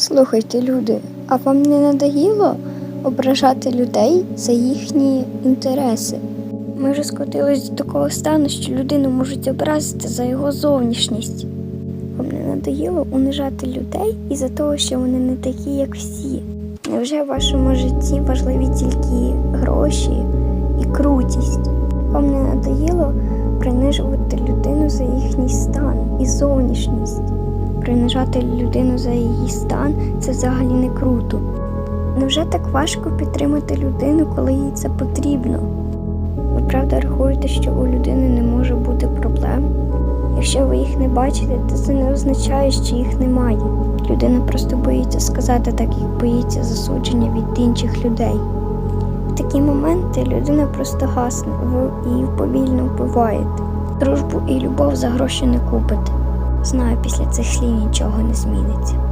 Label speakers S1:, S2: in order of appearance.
S1: Слухайте, люди, а вам не надоїло ображати людей за їхні інтереси? Ми вже скотились до такого стану, що людину можуть образити за його зовнішність. Вам не надоїло унижати людей із-за того, що вони не такі, як всі? Невже в вашому житті важливі тільки гроші і крутість? Вам не надоїло принижувати людину за їхній стан і зовнішність? Принижати людину за її стан це взагалі не круто. Невже так важко підтримати людину, коли їй це потрібно? Ви правда рахуєте, що у людини не може бути проблем? Якщо ви їх не бачите, то це не означає, що їх немає. Людина просто боїться сказати так, як боїться засудження від інших людей. В такі моменти людина просто гасне, ви її повільно вбиваєте. Дружбу і любов за гроші не купите. Знаю, після цих слів нічого не зміниться.